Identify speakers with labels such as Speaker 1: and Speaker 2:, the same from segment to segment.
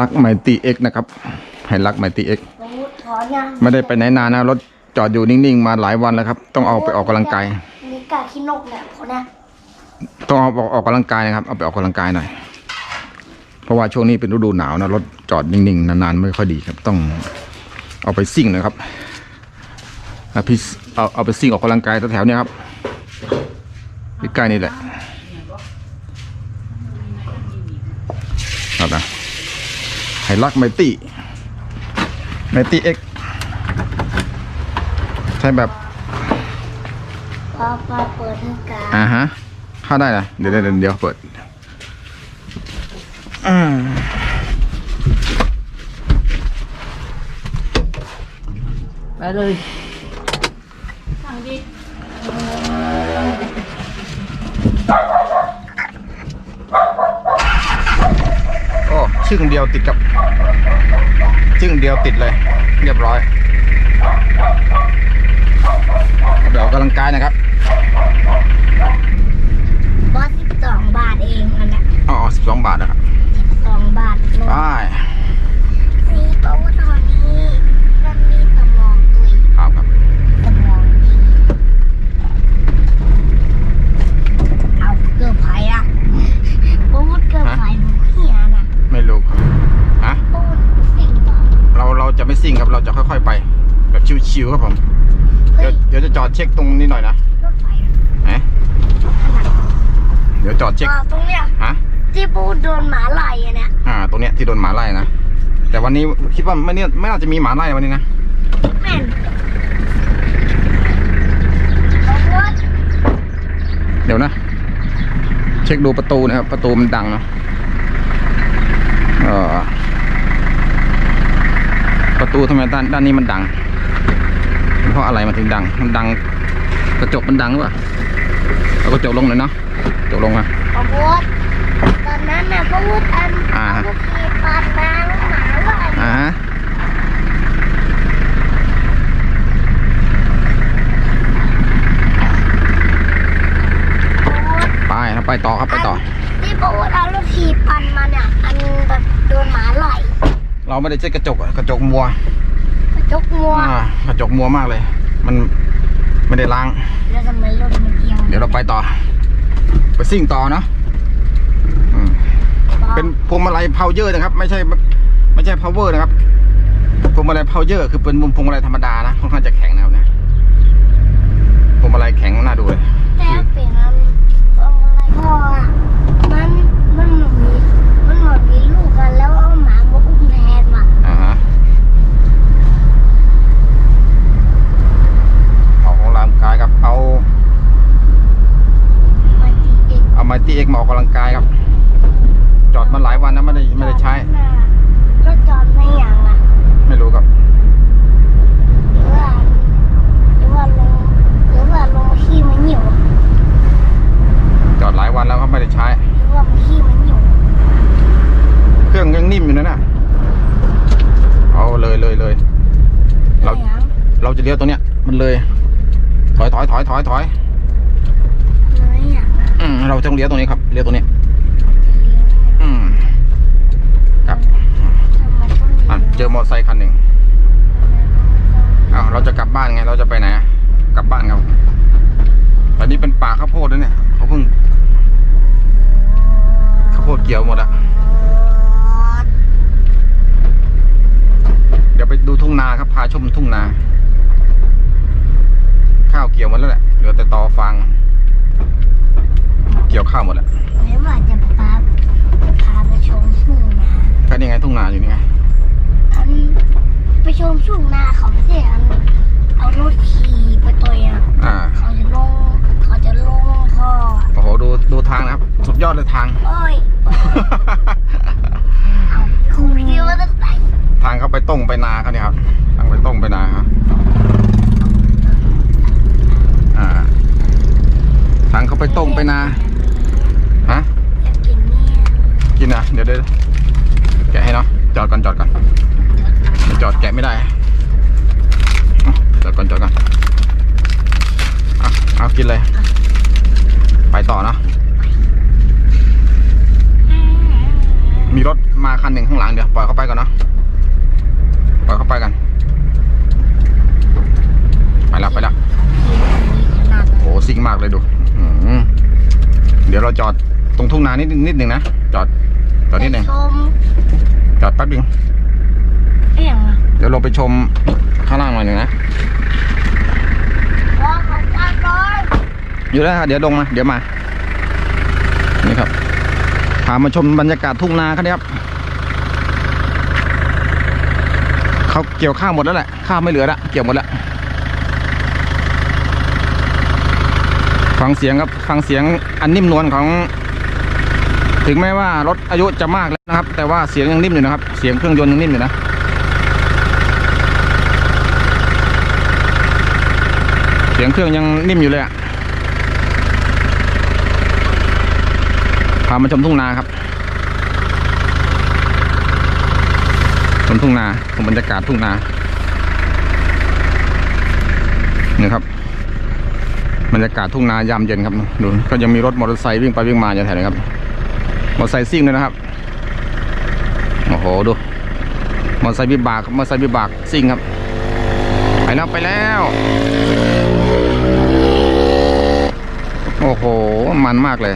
Speaker 1: รักไมตีเอ็กนะครับ ให้รักไมตีเอ็ก
Speaker 2: สมมติถอนยัง
Speaker 1: ไม่ได้ไปไหนนานนะ รถจอดอยู่นิ่งๆ มาหลายวันแล้วครับ ต้องเอาไปออกกำลังกาย
Speaker 2: มีกาขี้นกเนี่ยคนเนี้ย
Speaker 1: ต้องเอาไปออกกำลังกายนะครับ เอาไปออกกำลังกายหน่อย เพราะว่าช่วงนี้เป็นฤดูหนาวนะ รถจอดนิ่งๆ นานๆ ไม่ค่อยดีครับ ต้องเอาไปซิ่งนะครับอะพี่เอาเอาไปซิ่งออกกำลังกายแถวๆเนี้ยครับใกล้ๆนี่แหละครับนะ ให้รักไมตี้ไมตี้เอ็กใช้แบบ
Speaker 2: พอพอเปิดทางกลาง
Speaker 1: อ่าฮะเข้าได้นะเดี๋ยวเดี๋ยวเดี๋ยวเปิดอืม
Speaker 3: ไปเลย
Speaker 1: โอ้ ชึ่งเดียวติดกับชึ่งเดียวติดเลย เรียบร้อยเดี๋ยวออกกำลังกายนะครับ
Speaker 2: บอสสิบสองบาทเองอันเนี้ย
Speaker 1: อ๋อสิบสองบาทนะครับ
Speaker 2: สิบสองบาทลง
Speaker 1: ไป
Speaker 2: นี่เพราะว่าตอนนี้มันมีสมองตุย
Speaker 1: ครับครับ
Speaker 2: สมองดีเอาเกือบไผ่อะเพราะว่าเกือบไผ่บุกเฮียน่ะ
Speaker 1: ไม่รู้ฮะ
Speaker 2: เพราะว่าสิ่งต่อ
Speaker 1: เราเราจะไม่ซิ่งครับ เราจะค่อยๆไป แบบชิวๆครับผม
Speaker 2: เฮ้
Speaker 1: เดี๋ย
Speaker 2: ยว
Speaker 1: เดี๋ยวจะจอดเช็คตรงนี้หน่อยนะ
Speaker 2: รถไฟอะ
Speaker 1: ไหนเดี๋ยวจอดเช็ค
Speaker 2: อ่าตรงเนี้ย
Speaker 1: ฮะ
Speaker 2: ที่ปูโดนหมาไล่อะเนี่ย
Speaker 1: อ่า ตรงเนี้ยที่โดนหมาไล่นะแต่วันนี้คิดว่าไม่เนี่ยไม่น่าจะมีหมาไล่วันนี้นะ
Speaker 2: แม่นเอาเว้ย
Speaker 1: เดี๋ยวนะ เช็คดูประตูนะครับ ประตูมันดังเนาะเออประตูทำไมด้านด้านนี้มันดัง เพราะอะไรมันถึงดัง มันดังกระจกมันดังหรือเปล่าเอากระจกลงเลยเนาะกระจกลงมา
Speaker 2: เอาเว้ยตอนนั้นน่ะพระวุฒิอัน
Speaker 1: อ่า
Speaker 2: เอาลูกขี่ปาดนางหมาไล่
Speaker 1: อ่าฮะ
Speaker 2: พระวุฒิ
Speaker 1: ไปครับไปต่อครับไปต่อ
Speaker 2: ที่พระวุฒิเอาลูกขี่ปันมาเนี่ยอันแบบโดนหมาไล่
Speaker 1: เราไม่ได้เช็คกระจกอะกระจกมัว
Speaker 2: กระ จกงัว
Speaker 1: อ่ากระจกมัวมากเลย มันไม่ได้ล้าง
Speaker 2: แล้วทำไมรถมันเอียง
Speaker 1: เดี๋ยวเราไปต่อ ไปซิ่งต่อเนาะอืมเป็นพวงมาลัยเพาเยอร์นะครับ ไม่ใช่ไม่ใช่ power นะครับพวงมาลัยเพาเยอร์คือเป็นพวงมาลัยธรรมดานะค่อนข้างจะแข็งนะครับเนี่ยพวงมาลัยแข็งน่าดูเลย
Speaker 2: แต่เป็นอันเอาอะไรพ่ออะมันมันเหมือนมีมันเหมือนมีลูกกันแล้วเอาหมามาอุ้มแทนว่ะ
Speaker 1: อ่าฮะออกกำลังกายครับ เอา
Speaker 2: มาตีเอง
Speaker 1: เอาไมตี้เอ็ กมาออกกำลังกายครับ จอดมาหลายวันนะไม่ได้ไม่ได้ใช้
Speaker 2: รถจอดในอย่างอะ
Speaker 1: ไม่รู้ครับ
Speaker 2: หรือว่าหรือว่าลงหรือว่าลงมาขี้มันหิว
Speaker 1: จอดหลายวันแล้วครับไม่ได้ใช้
Speaker 2: หรือว่ามันขี้มันหิว
Speaker 1: เครื่องยังนิ่มอยู่นะน่ะเอาเลยเลยเลยเรา
Speaker 2: อะไรอย่าง
Speaker 1: เราจะเลี้ยวตัวเนี้ยมันเลย ถอยถอยถอยถอยถอย
Speaker 2: อะไรอย่างอะ
Speaker 1: อืม เราต้องเลี้ยวตรงนี้ครับเลี้ยวตรงนี้อืมครับ
Speaker 2: อะ
Speaker 1: เจอมอเตอร์ไซค์คันหนึ่งอ้าวเราจะกลับบ้านไง เราจะไปไหนกลับบ้านครับตอนนี้เป็นป่าข้าวโพดแล้วเนี่ยเขาเพิ่งข้าวโพดเกี่ยวหมดอะเดี๋ยวไปดูทุ่งนาครับพาชมทุ่งนา ข้าวเกี่ยวหมดแล้วแหละเหลือแต่ตอฟาง เกี่ยวข้าวหมดแล้ว
Speaker 2: แล้วว่าจะพาจะพาไปชมทุ่งนา
Speaker 1: ก็นี่ไงทุ่งนาอยู่นี่ไง
Speaker 2: อันไปชมทุ่งนาเขาไม่ได้อันเอารถขี่ไปตัวเองอะ
Speaker 1: อ่า
Speaker 2: เขาจะลงเขาจะลงท่อ
Speaker 1: โอ้โหดูดูทางนะครับ สุดยอดเลยทาง
Speaker 2: โอ้ยเอาคุณคิดว่าจะไหน
Speaker 1: ทางเขาไปต้งไปนาเขาเนี่ยครับ ทางไปต้งไปนาครับ อ่า ทางเขาไปต้งไปนา ฮะ
Speaker 2: อยากกินเนี่ย
Speaker 1: กินนะเดี๋ยวเดี๋ยวแกะให้เนาะ จอดก่อนจอดก่อนไม่จอดแกะไม่ได้อะ จอดก่อนจอดก่อนอะเอากินเลย ไปต่อเนาะมีรถมาคันหนึ่งข้างหลังเดี๋ยวปล่อยเขาไปก่อนเนาะปล่อยเขาไปกัน ไปแล้วไปแล้ว
Speaker 2: ขนาด
Speaker 1: โอ้ซิ่งมากเลยดูอื้อหือเดี๋ยวเราจอดตรงทุ่งนานิดนิดหนึ่งนะจอดจอดนิดหนึ่ง
Speaker 2: ชม
Speaker 1: จอดแป๊บนึง
Speaker 2: เอี่ยงอะ
Speaker 1: เดี๋ยวเราไปชมข้างล่างหน่อยหนึ่งนะ
Speaker 2: ว่าเขาจะร้อย
Speaker 1: อยู่แล้วครับเดี๋ยวลงมา เดี๋ยวมา นี่ครับ พามาชมบรรยากาศทุ่งนาครับเขาเกี่ยวข้าวหมดแล้วแหละ ข้าวไม่เหลือละ เกี่ยวหมดแล้ว ฟังเสียงครับ ฟังเสียงอันนิ่มนวลของ ถึงแม้ว่ารถอายุจะมากแล้วนะครับ แต่ว่าเสียงยังนิ่มอยู่นะครับ เสียงเครื่องยนต์ยังนิ่มอยู่นะเสียงเครื่องยังนิ่มอยู่เลยอะามาชมทุ่งนาครับ ชมทุ่งนาชมบรรยากาศทุ่งนานี่ครับบรรยากาศทุ่งนายามเย็นครับดูก็ยังมีรถมอเตอร์ไซค์วิ่งไปวิ่งมาอยู่แถวนี้ครับ มอเตอร์ไซค์ซิ่งด้วยนะครับ โอ้โหดู มอเตอร์ไซค์วิบากมอเตอร์ไซค์วิบากซิ่งครับ ไปแล้วไปแล้ว โอ้โห มันมากเลย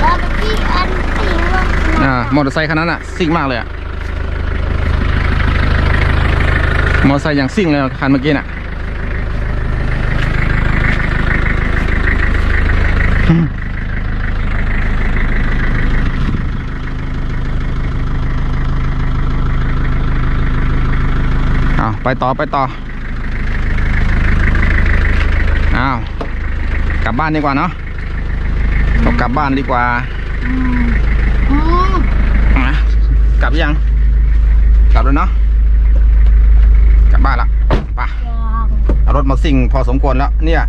Speaker 2: แล้วที่อันสีว่า
Speaker 1: อ่ามอเตอร์ไซค์คันนั้นอะซิ่งมากเลยอะมอเตอร์ไซค์อย่างซิ่งเลยคันเมื่อกี้น่ะอืมเอาไปต่อไปต่ออ้าวกลับบ้านดีกว่าเนาะเรากลับบ้านดีกว่า
Speaker 2: อืมอืม
Speaker 1: อะ กลับยัง กลับแล้วเนาะ กลับบ้านละไป
Speaker 2: ยาง
Speaker 1: เอารถมาซิ่งพอสมควรแล้ว เนี่ย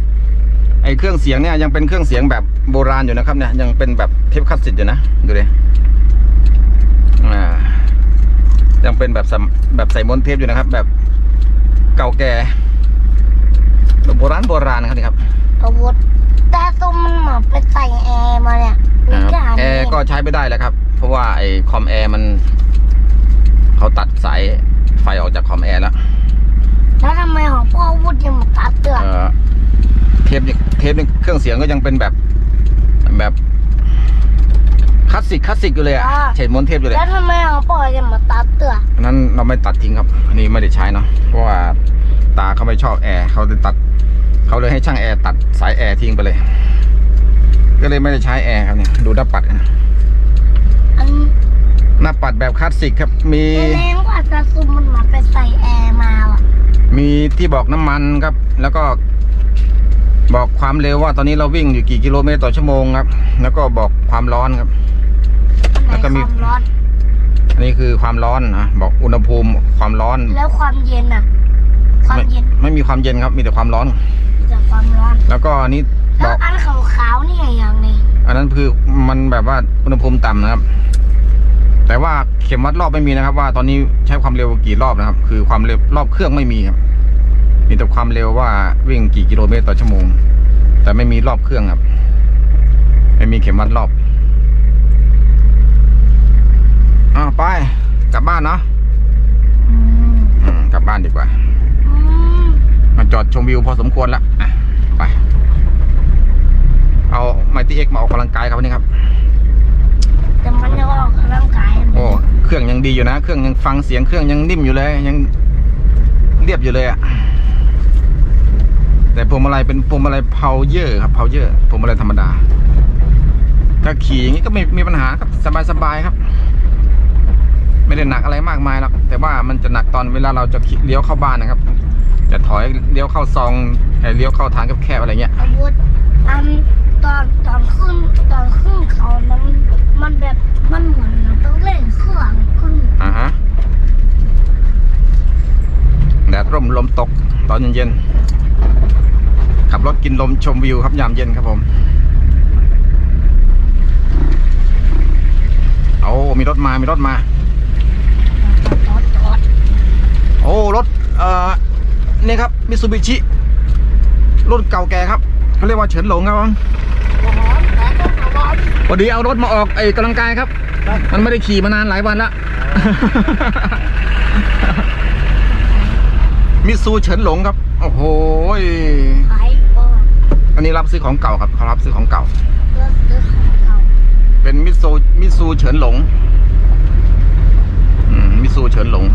Speaker 1: ไอเครื่องเสียงเนี่ยยังเป็นเครื่องเสียงแบบโบราณอยู่นะครับเนี่ย ยังเป็นแบบเทปคลาสสิกอยู่นะ ดูดิอ่ายังเป็นแบบสำแบบใส่ม้วนเทปอยู่นะครับ แบบเก่าแก่แบบโบราณโบราณนะครับนี่ครับ
Speaker 2: อาวุธแต่ตรงมันเหมือนไปใส่แอร์มาเนี่ยมี
Speaker 1: นะครับ
Speaker 2: กา
Speaker 1: แอร์ก็ใช้ไม่ได้แล้วครับ เพราะว่าไอคอมแอร์มัน เขาตัดสายไฟออกจากคอมแอร์แล้ว
Speaker 2: แล้วทำไมของพ่อวุฒิยังมาตัดเตือน
Speaker 1: เอ่อเทปนี่เทปนี่เครื่องเสียงก็ยังเป็นแบบแบบคลาสสิกคลาสสิกอยู่เลยอะเฉดม้วนเทปอยู่เลย
Speaker 2: แล้วทำไมของพ่อยังมาตัดเตือน
Speaker 1: อันนั้นเราไม่ตัดทิ้งครับ อันนี้ไม่ได้ใช้เนาะเพราะว่าตาเขาไม่ชอบแอร์เขาเลยตัดเขาเลยให้ช่างแอร์ตัดสายแอร์ทิ้งไปเลย ก็เลยไม่ได้ใช้แอร์ครับเนี่ยดูหน้าปัดนะ
Speaker 2: อัน
Speaker 1: หน้าปัดแบบคลาสสิกครับ มี
Speaker 2: แรงกว่าซาซุมมันเหมือนไปใส่แอร์มาว่ะ
Speaker 1: มีที่บอกน้ำมันครับ แล้วก็บอกความเร็วว่าตอนนี้เราวิ่งอยู่กี่กิโลเมตรต่อชั่วโมงครับ แล้วก็บอกความร้อนครับ
Speaker 2: อันไหน
Speaker 1: แล้วก็มี
Speaker 2: ความร้อน
Speaker 1: อันนี้คือความร้อนนะบอกอุณหภูมิความร้อน
Speaker 2: แล้วความเย็นอะ ความ
Speaker 1: ไม่
Speaker 2: เย็น
Speaker 1: ไม่มีความเย็นครับ มีแต่ความร้อน
Speaker 2: มีแต่ความร้อน
Speaker 1: แล้วก็อันนี้บ
Speaker 2: แล้
Speaker 1: อ
Speaker 2: ว
Speaker 1: ก
Speaker 2: อันขาวๆนี่อย่างนี้
Speaker 1: อันนั้นคือมันแบบว่าอุณหภูมิต่ำนะครับ แต่ว่าเข็มวัดรอบไม่มีนะครับ ว่าตอนนี้ใช้ความเร็วกี่รอบนะครับ คือความเร็วรอบเครื่องไม่มีครับมีแต่ความเร็วว่าวิ่งกี่กิโลเมตรต่อชั่วโมง แต่ไม่มีรอบเครื่องครับ ไม่มีเข็มวัดรอบอ่าไปกลับบ้านเนาะ
Speaker 2: อืม
Speaker 1: อืมกลับบ้านดีกว่า
Speaker 2: อืม
Speaker 1: มาจอดชมวิวพอสมควรแล้วอะไป เอาไมตี้เอ็กมาออกกำลังกายครับวันนี้ครับ
Speaker 2: แต่มันจะออกกำลังกาย
Speaker 1: โอ้เค รื่องยังดีอยู่นะ เครื่องยังฟังเสียงเครื่องยังนิ่มอยู่เลย ยังเรียบอยู่เลยอะแต่พวงมาลัยเป็นพวงมาลัยเพาเยอร์ครับเพาเยอร์พวงมาลัยธรรมดาถ้าขี่อย่างนี้ก็ไม่มีปัญหาครับสบายๆครับ ไม่ได้หนักอะไรมากมายหรอกแต่ว่ามันจะหนักตอนเวลาเราจะเลี้ยวเข้าบ้านนะครับ จะถอยเลี้ยวเข้าซองเลี้ยวเข้าทางแคบๆอะไรเงี้ย
Speaker 2: ตอนตอนขึ้นตอนขึ้นเขานั้นมันแบบ มันเหมือนเราต้องเล่นเครื่องขึ้น
Speaker 1: อ่าฮะแดดร่มลมตกตอนเย็นๆขับรถกินลมชมวิวครับยามเย็นครับผมโอ้มีรถมามีรถมาโอ้รถเอ่อนี่ครับมิซูบิชิรุ่นเก่าแก่ครับเขาเรียกว่าเฉินหลงครับผม
Speaker 2: ร้อนแต่ต้องระวั
Speaker 1: พอดีเอารถมาออกไอ้กำลังกายครับ มันไม่ได้ขี่มานานหลายวันละมิซูเฉินหลงครับ โอ้โหย
Speaker 2: ขายก่อน
Speaker 1: อันนี้รับซื้อของเก่าครับเขารับซื้อของเก่า
Speaker 2: เลือกซื้อของเก่า
Speaker 1: เป็นมิซูมิซูเฉินหลงอืมมิซูเฉินหลง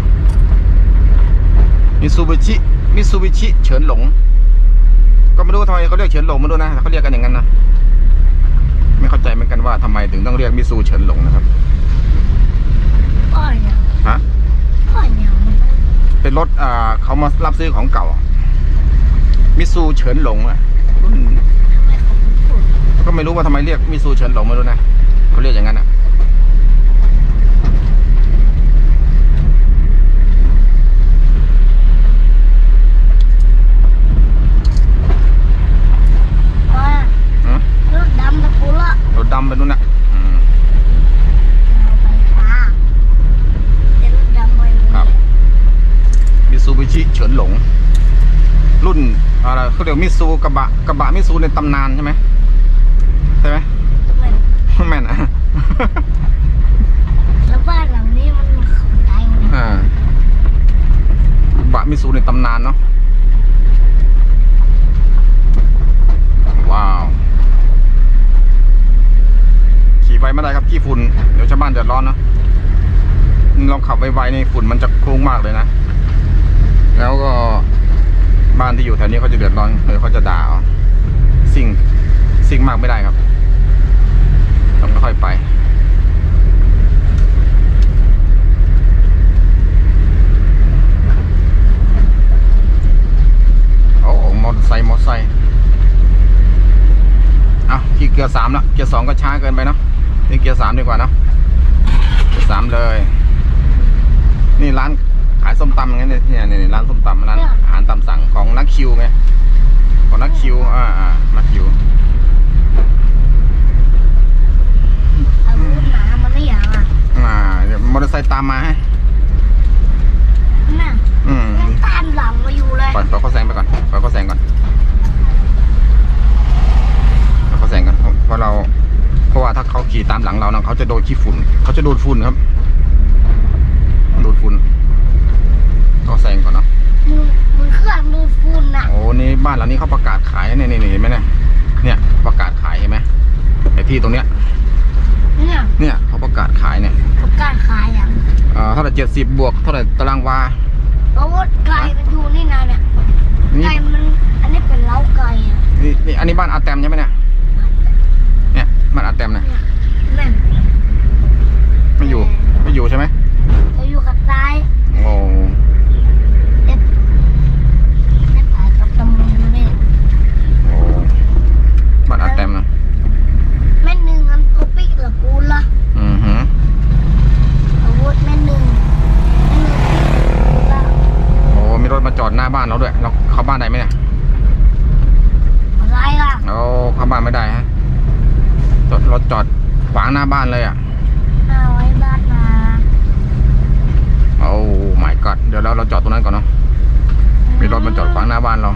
Speaker 1: มิซูบิชิมิซูบิชิเฉินหลง ก็ไม่รู้ทำไมเขาเรียกเฉินหลงไม่รู้นะแต่เขาเรียกกันอย่างนั้นนะ มถึงต้องเรียกมิซูเฉินหลงนะครับ
Speaker 2: ป้อยเนี่ย
Speaker 1: ฮะ
Speaker 2: ป้อยเนี่ยมัน
Speaker 1: เป็นรถอ่าเขามารับซื้อของเก่า มิซูเฉินหลงอะรุ่น
Speaker 2: ทำไมเขาไม่พูด
Speaker 1: ก็ไม่รู้ว่าทำไมเรียกมิซูเฉินหลงไม่รู้นะเขาเรียกอย่างนั้นนะ
Speaker 2: ป้อย
Speaker 1: อืม
Speaker 2: รถดำตะกุละ
Speaker 1: รถดำเป็นนู่นนะอืม
Speaker 2: เราไปช้าแต่รถดำไป
Speaker 1: ครับ มิซูบิชิเฉินหลง รุ่น อะไรเขาเรียกมิซูกระบะกระบะมิซูในตำนานใช่ไหมใช่ไหม
Speaker 2: มัน
Speaker 1: แม่นอะ
Speaker 2: แล้วบ้านหลังนี้มันของใครเนี่ย
Speaker 1: อ่ากระบะมิซูในตำนานเนาะว้าว ขี่ไปไม่ได้ครับขี้ฝุ่นเดี๋ยวชาวบ้านเดือดร้อนเนาะเราขับไวๆในฝุ่นมันจะคลุ้งมากเลยนะ แล้วก็ บ้านที่อยู่แถวนี้เขาจะเดือดร้อนเลยเขาจะด่าสิ่งสิ่งมากไม่ได้ครับต้องค่อยไปโอ้มอเตอร์ไซค์มอเตอร์ไซค์เอาขี่เกียร์สามละเกียร์สองก็ช้าเกินไปเนาะนี่เกียร์สามดีกว่าเนาะเกียร์สามเลย นี่ร้าน ขายส้มตำอย่างเงี้ยเนี่ยเนี่ยเนี่ยร้านส้มตำร้านอาหารตามสั่งของนักคิวไงของนักคิวอ่าอ่านักคิว
Speaker 2: อาวุธหนามันไม่อย่างอะ
Speaker 1: อ่าเดี๋ยวมอเตอร์ไซค์ตามมาให้
Speaker 2: น่ะ
Speaker 1: อืม
Speaker 2: ยังตามหลังมาอยู่เลย
Speaker 1: ปล่อยปล่อยเขาแซงไปก่อนปล่อยเขาแซงก่อนปล่อยเขาแซงก่อนเพราะเพราะเรา เพราะว่าถ้าเขาขี่ตามหลังเรานะเขาจะโดนขี้ฝุ่นเขาจะโดนฝุ่นครับโดนฝุ่นก็แซงก่อนเนาะ
Speaker 2: มึงมึงเครื่องดูดฝุ่นน่ะ
Speaker 1: โอ้ นี่บ้านหลังนี้เขาประกาศขายเนี่ยนี่นี่เห็นไหมเนี่ยเนี่ยประกาศขายเห็นไหมไอ้ที่ตรงเนี้ย
Speaker 2: เนี่ย
Speaker 1: เนี่ยเขาประกาศขายเนี่ย
Speaker 2: กับการขายอย่าง
Speaker 1: เอ่อเท่าไหร่เจ็ดสิบบวกเท่าไหร่ตารางวา
Speaker 2: เพราะว่าไก่มันอยู่นี่นะเนี่ย
Speaker 1: นี่
Speaker 2: ไก่มันอันนี้เป็นเล้าไก่อะ
Speaker 1: นี่นี่อันนี้บ้านอาแตมใช่ไหมเนี่ยเนี่ยบ้านอาแตมเนี่ย
Speaker 2: แม่น
Speaker 1: ไม่อยู่ไม่อยู่ใช่ไหม
Speaker 2: จะอยู่กับตาย
Speaker 1: โอ้
Speaker 2: เด็ดเด็ดตายกับตำรวจอยู่นี่
Speaker 1: โอ้บ้านอาแตมนะ
Speaker 2: แม่หนึ่งอันตัวปิ๊กละกูละ
Speaker 1: อือหือ
Speaker 2: อาวุธแม่หนึ่งแม่หนึ่งปิ๊กละกูละ
Speaker 1: โอ้มีรถมาจอดหน้าบ้านเราด้วยเราเข้าบ้านได้ไหมเนี่ย
Speaker 2: อะไรล่ะ
Speaker 1: โอ้เข้าบ้านไม่ได้ฮะรถรถจอดขวางหน้าบ้านเลยอะ
Speaker 2: เอาไว้บ้านมา
Speaker 1: โอ้ my god เดี๋ยวเราเราจอดตรงนั้นก่อนเนาะ มีรถมาจอดขวางหน้าบ้านเรา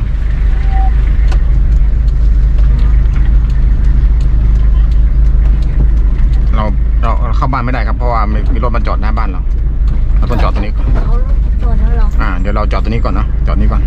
Speaker 1: เราเราเราเข้าบ้านไม่ได้ครับ เพราะว่ามีมีรถมาจอดหน้าบ้านเรา เราต้องจอดตรงนี้ก่อน
Speaker 2: เขาตัวนั้นหรอ
Speaker 1: อ่า เดี๋ยวเราจอดตรงนี้ก่อ ก่อนนะจอดนี้ก่อน